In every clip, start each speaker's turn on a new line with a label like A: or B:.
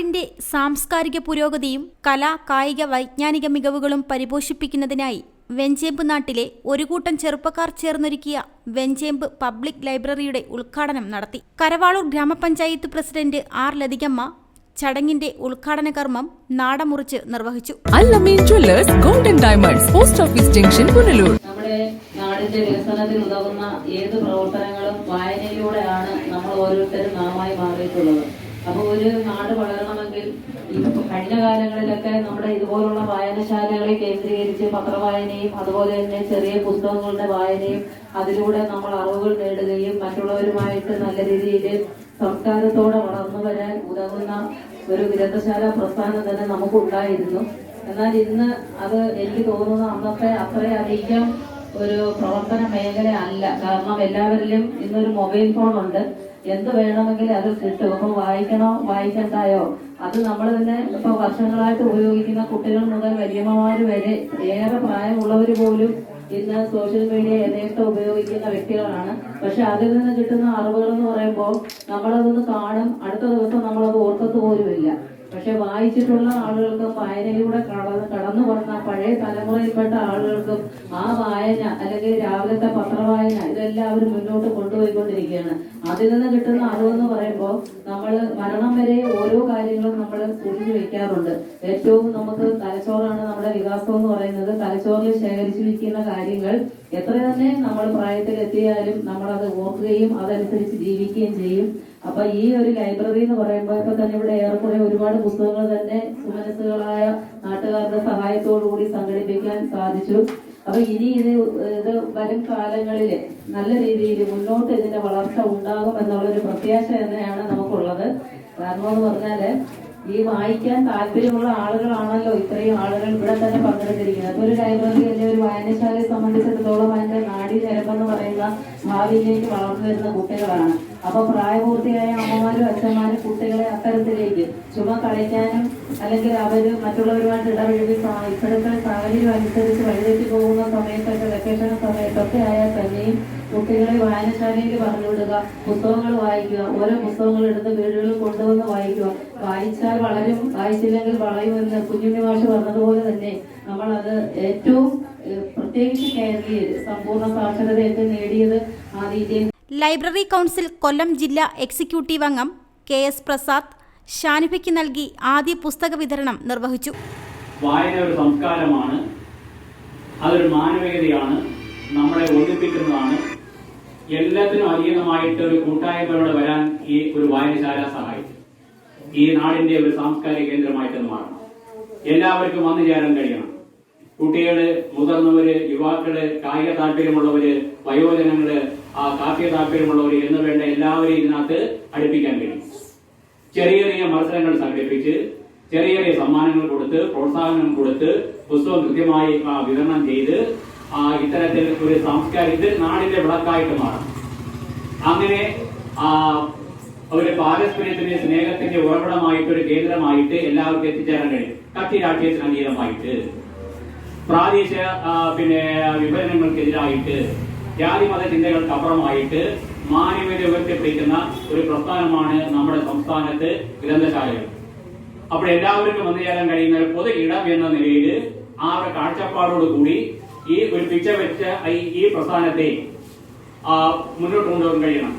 A: നാടിന്റെ സാംസ്കാരിക പുരോഗതിയും കലാ കായിക വൈജ്ഞാനിക മികവുകളും പരിപോഷിപ്പിക്കുന്നതിനായി വെഞ്ചേമ്പ് നാട്ടിലെ ഒരു കൂട്ടം ചെറുപ്പക്കാർ ചേർന്നൊരുക്കിയ വെഞ്ചേമ്പ് പബ്ലിക് ലൈബ്രറിയുടെ ഉദ്ഘാടനം നടത്തി. കരവാളൂർ ഗ്രാമപഞ്ചായത്ത് പ്രസിഡന്റ് ആർ. ലതികമ്മ ചടങ്ങിന്റെ ഉദ്ഘാടന കർമ്മം നാടമുറിച്ച് നിർവഹിച്ചു.
B: Golden diamonds post office junction Punalur.
C: നമ്മുടെ നാടിന്റെ വികസനത്തിന് ഉതകുന്ന ഏത് പ്രവർത്തനങ്ങളും വായനയിലൂടെയാണ് നമ്മൾ ഓരോരുത്തരും നാമായി മാറിയിട്ടുള്ളത്. അപ്പോൾ ഒരു നാട് വളരണമെങ്കിൽ ഈ കഴിഞ്ഞ കാലങ്ങളിലൊക്കെ നമ്മുടെ ഇതുപോലുള്ള വായനശാലകളെ കേന്ദ്രീകരിച്ച് പത്രവായനയും അതുപോലെ തന്നെ ചെറിയ പുസ്തകങ്ങളുടെ വായനയും അതിലൂടെ നമ്മൾ അറിവുകൾ നേടുകയും മറ്റുള്ളവരുമായിട്ട് നല്ല രീതിയിൽ സംസ്കാരത്തോടെ വളർന്നു വരാൻ ഉതകുന്ന ഒരു ഗ്രന്ഥശാല പ്രസ്ഥാനം തന്നെ നമുക്കുണ്ടായിരുന്നു. എന്നാൽ ഇന്ന് അത് എനിക്ക് തോന്നുന്നു അന്നത്തെ അത്രയധികം ഒരു പ്രവർത്തന മേഖല അല്ല. കാരണം എല്ലാവരിലും ഇന്നൊരു മൊബൈൽ ഫോൺ ഉണ്ട് എന്ത് വേണമെങ്കിലും അത് കിട്ടും. അപ്പൊ വായിക്കണോ? വായിക്കണ്ടായോ? അത് നമ്മൾ തന്നെ ഇപ്പൊ വർഷങ്ങളായിട്ട് ഉപയോഗിക്കുന്ന കുട്ടികൾ മുതൽ വലിയമ്മമാർ വരെ ഏറെ പ്രായമുള്ളവർ പോലും ഇന്ന് സോഷ്യൽ മീഡിയ യഥേഷ്ടം ഉപയോഗിക്കുന്ന വ്യക്തികളാണ്. പക്ഷെ അതിൽ നിന്ന് കിട്ടുന്ന അറിവുകൾ എന്ന് പറയുമ്പോൾ നമ്മളതൊന്ന് കാണും അടുത്ത ദിവസം നമ്മളത് ഓർക്കത്ത് പോലുമില്ല പക്ഷെ വായിച്ചിട്ടുള്ള ആളുകൾക്കും വായനയിലൂടെ കടന്ന് കടന്നു വന്ന പഴയ തലമുറയിൽപ്പെട്ട ആളുകൾക്കും ആ വായന അല്ലെങ്കിൽ രാവിലത്തെ പത്രവായന ഇതെല്ലാം അവർ മുന്നോട്ട് കൊണ്ടുപോയിക്കൊണ്ടിരിക്കുകയാണ്. അതിൽ നിന്ന് കിട്ടുന്ന അറിവെന്ന് പറയുമ്പോൾ നമ്മൾ മരണം വരെ ഓരോ കാര്യങ്ങളും നമ്മൾ കുറിഞ്ഞു വെക്കാറുണ്ട്. ഏറ്റവും നമുക്ക് തലച്ചോറാണ് നമ്മുടെ വികാസം എന്ന് പറയുന്നത്. തലച്ചോറിൽ ശേഖരിച്ചു വെക്കുന്ന കാര്യങ്ങൾ എത്ര തന്നെ നമ്മൾ നമ്മൾ അത് ഓർക്കുകയും അതനുസരിച്ച് ജീവിക്കുകയും ചെയ്യും. അപ്പൊ ഈ ഒരു ലൈബ്രറി എന്ന് പറയുമ്പോൾ ഇപ്പൊ തന്നെ ഇവിടെ ഏറെക്കുറെ ഒരുപാട് പുസ്തകങ്ങൾ തന്നെ സുമനസ്സുകളായ നാട്ടുകാരുടെ സഹായത്തോടു കൂടി സംഘടിപ്പിക്കാൻ സാധിച്ചു. അപ്പൊ ഇനി ഇത് ഇത് വരും കാലങ്ങളിൽ നല്ല രീതിയിൽ മുന്നോട്ട് ഇതിന്റെ വളർച്ച ഉണ്ടാകും എന്നുള്ള ഒരു പ്രത്യാശ തന്നെയാണ് നമുക്കുള്ളത്. കാരണം എന്ന് പറഞ്ഞാൽ ഈ വായിക്കാൻ താല്പര്യമുള്ള ആളുകളാണല്ലോ ഇത്രയും ആളുകൾ ഇവിടെ തന്നെ പങ്കെടുത്തിരിക്കുന്നത്. ഒരു ലൈബ്രറി അല്ലെ? ഒരു വായനശാലയെ സംബന്ധിച്ചിടത്തോളം അതിന്റെ നാടി നിരപ്പെന്ന് പറയുന്ന ഭാവിയിലേക്ക് വളർന്നു വരുന്ന കുട്ടികളാണ്. അപ്പൊ പ്രായപൂർത്തിയായ അമ്മമാരും അച്ഛന്മാരും കുട്ടികളെ അത്തരത്തിലേക്ക് ചുമ കളിക്കാനും അല്ലെങ്കിൽ അവർ മറ്റുള്ളവരുമായിട്ട് ഇടപഴകി ഇപ്പോഴത്തെ സാഹചര്യം അനുസരിച്ച് വഴിതെറ്റി പോകുന്ന സമയത്തൊക്കെ വെക്കേഷൻ സമയത്തൊക്കെ ആയാൽ തന്നെയും കുട്ടികളെ വായനശാലയിൽ പറഞ്ഞുവിടുക പുസ്തകങ്ങൾ വായിക്കുക ഓരോ പുസ്തകങ്ങൾ എടുത്ത് വീടുകളിൽ കൊണ്ടുവന്ന് വായിക്കുക. വായിച്ചാൽ വളരും വായിച്ചില്ലെങ്കിൽ വളയും എന്ന് കുഞ്ഞുണ്ണി മാഷ് പറഞ്ഞതുപോലെ തന്നെ നമ്മൾ അത് ഏറ്റവും പ്രത്യേകിച്ച് കേരളീയർ സമ്പൂർണ സാക്ഷരതയൊക്കെ നേടിയത് ആദ്യത്തെ
A: ലൈബ്രറി കൗൺസിൽ കൊല്ലം ജില്ലാ എക്സിക്യൂട്ടീവ് അംഗം കെ എസ് പ്രസാദ് ഷാനിഫയ്ക്ക് നൽകി ആദ്യ പുസ്തക വിതരണം നിർവഹിച്ചു.
D: വായന ഒരു സംസ്കാരമാണ്. അതൊരു മാനവികതയാണ്. നമ്മളെ ഒന്നിപ്പിക്കുന്നതാണ്. എല്ലാത്തിനും അതീതമായിട്ട് ഒരു കൂട്ടായ്മയോടെ വരാൻ ഈ ഒരു വായനശാല സഹായിച്ചു. ഈ നാടിന്റെ ഒരു സാംസ്കാരിക കേന്ദ്രമായിട്ട് മാറണം. എല്ലാവർക്കും വന്നു ചേരാൻ കഴിയണം. കുട്ടികൾ മുതിർന്നവര് യുവാക്കൾ കായിക താല്പര്യമുള്ളവര് വയോജനങ്ങൾ ആ കാർഷിക താല്പര്യമുള്ളവര് എന്ന് വേണ്ട എല്ലാവരെയും ഇതിനകത്ത് അടുപ്പിക്കാൻ കഴിയും. ചെറിയ ചെറിയ മത്സരങ്ങൾ സംഘടിപ്പിച്ച് ചെറിയ ചെറിയ സമ്മാനങ്ങൾ കൊടുത്ത് പ്രോത്സാഹനം കൊടുത്ത് പുസ്തകം കൃത്യമായി വിതരണം ചെയ്ത് ഇത്തരത്തിൽ ഒരു സംസ്കാരം ഇത് നാടിന്റെ വിളക്കായിട്ട് മാറും. അങ്ങനെ ഒരു പാരസ്പര്യത്തിന്റെ സ്നേഹത്തിന്റെ ഉറവിടമായിട്ട് ഒരു കേന്ദ്രമായിട്ട് എല്ലാവർക്കും എത്തിച്ചേരാൻ കഴിയും. കക്ഷി രാഷ്ട്രീയത്തിന് അതീതമായിട്ട്. പ്രാദേശിക പിന്നെ വിഭജനങ്ങൾക്കെതിരായിട്ട് ജാതി മത ചിന്തകൾക്ക് അപ്പുറമായിട്ട് മാനവീയത ഉയർത്തിപ്പിടിക്കുന്ന ഒരു പ്രസ്ഥാനമാണ് നമ്മുടെ സംസ്ഥാനത്ത് ഗ്രന്ഥശാലകൾ. അപ്പോൾ എല്ലാവർക്കും വന്നു ചേരാൻ കഴിയുന്ന ഒരു പൊതു ഇടം എന്ന നിലയിൽ ആ ഒരു കാഴ്ചപ്പാടോട് കൂടി ഈ ഒരു പിച്ച വെച്ച ഈ- പ്രസ്ഥാനത്തെ മുന്നോട്ട് കൊണ്ടുപോകാൻ കഴിയണം.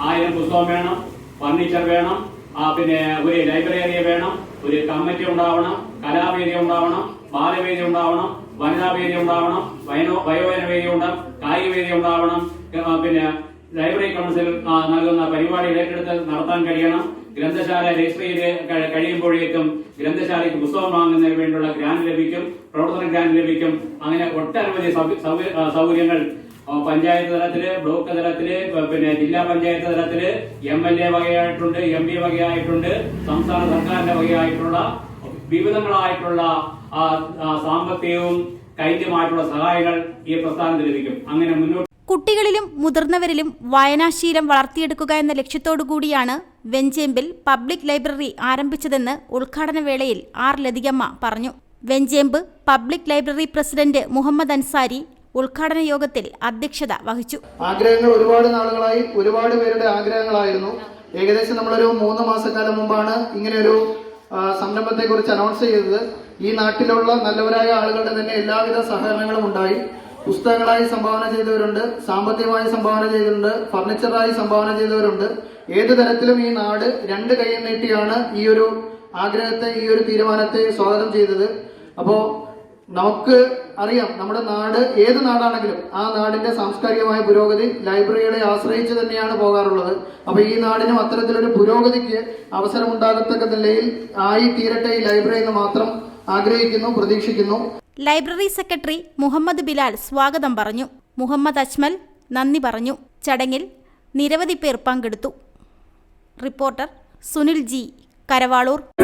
D: ആയിരം പുസ്തകം വേണം ഫർണിച്ചർ വേണം പിന്നെ ഒരു ലൈബ്രറി വേണം ഒരു കമ്മിറ്റി ഉണ്ടാവണം കലാവേദി ഉണ്ടാവണം ബാലവേദി ഉണ്ടാവണം വനിതാ വേദി ഉണ്ടാവണം വയനോ വയോജന വേദി ഉണ്ടാവും കായിക വേദി ഉണ്ടാവണം പിന്നെ ലൈബ്രറി കൗൺസിൽ നൽകുന്ന പരിപാടി ഏറ്റെടുത്ത് നടത്താൻ കഴിയണം. ഗ്രന്ഥശാല രജിസ്റ്റർ ചെയ്ത് കഴി- കഴിയുമ്പോഴേക്കും ഗ്രന്ഥശാലയ്ക്ക് പുസ്തകം വാങ്ങുന്നതിന് വേണ്ടിയുള്ള ഗ്രാന്റ് ലഭിക്കും പ്രവർത്തന ഗ്രാന്റ് ലഭിക്കും. അങ്ങനെ ഒട്ടനവധി സൗകര്യങ്ങൾ പഞ്ചായത്ത് തലത്തിൽ ബ്ലോക്ക് തലത്തിൽ പിന്നെ ജില്ലാ പഞ്ചായത്ത് തലത്തിൽ എം എൽ എ വകയായിട്ടുണ്ട് എം പി വകയായിട്ടുണ്ട് സംസ്ഥാന സർക്കാരിന്റെ വകയായിട്ടുള്ള വിവിധങ്ങളായിട്ടുള്ള സാമ്പത്തികവും കൈന്യമായിട്ടുള്ള സഹായങ്ങൾ ഈ പ്രസ്ഥാനത്തിന് ലഭിക്കും. അങ്ങനെ മുന്നോട്ട്
A: കുട്ടികളിലും മുതിർന്നവരിലും വായനാശീലം വളർത്തിയെടുക്കുക എന്ന ലക്ഷ്യത്തോടു കൂടിയാണ് വെഞ്ചേമ്പിൽ പബ്ലിക് ലൈബ്രറി ആരംഭിച്ചതെന്ന് ഉദ്ഘാടന വേളയിൽ ആർ ലതികമ്മ പറഞ്ഞു. Venchembu public library president Muhammad Ansari ഉദ്ഘാടന യോഗത്തിൽ അധ്യക്ഷത വഹിച്ചു.
E: ആഗ്രഹങ്ങൾ ഒരുപാട് നാളുകളായി ഒരുപാട് പേരുടെ ആഗ്രഹങ്ങളായിരുന്നു. ഏകദേശം നമ്മളൊരു മൂന്ന് മാസക്കാലം മുമ്പാണ് ഇങ്ങനെ ഒരു സംരംഭത്തെ കുറിച്ച് അനൗൺസ് ചെയ്തത്. ഈ നാട്ടിലുള്ള നല്ലവരായ ആളുകളുടെ തന്നെ എല്ലാവിധ സഹകരണങ്ങളും ഉണ്ടായി. പുസ്തകങ്ങളായി സംഭാവന ചെയ്തവരുണ്ട് സാമ്പത്തികമായി സംഭാവന ചെയ്തിട്ടുണ്ട് ഫർണിച്ചറായി സംഭാവന ചെയ്തവരുണ്ട്. ഏത് തരത്തിലും ഈ നാട് രണ്ട് കൈയും നീട്ടിയാണ് ഈ ഒരു ആഗ്രഹത്തെ ഈ ഒരു തീരുമാനത്തെ സ്വാഗതം ചെയ്തത്. അപ്പോ നമുക്ക് അറിയാം നമ്മുടെ നാട് ഏത് നാടാണെങ്കിലും ആ നാടിന്റെ സാംസ്കാരികമായ പുരോഗതി ലൈബ്രറികളെ ആശ്രയിച്ച് തന്നെയാണ് പോകാറുള്ളത്. അപ്പൊ ഈ നാടിനും അത്തരത്തിലൊരു പുരോഗതിക്ക് അവസരമുണ്ടാകത്തക്ക നിലയിൽ ആയി തീരട്ടെ ഈ ലൈബ്രറി എന്ന് മാത്രം ആഗ്രഹിക്കുന്നു പ്രതീക്ഷിക്കുന്നു.
A: ലൈബ്രറി സെക്രട്ടറി മുഹമ്മദ് ബിലാൽ സ്വാഗതം പറഞ്ഞു. മുഹമ്മദ് അജ്മൽ നന്ദി പറഞ്ഞു. ചടങ്ങിൽ നിരവധി പേർ പങ്കെടുത്തു. Reporter Sunil G. Karavaloor.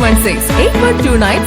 B: one six eight one two nine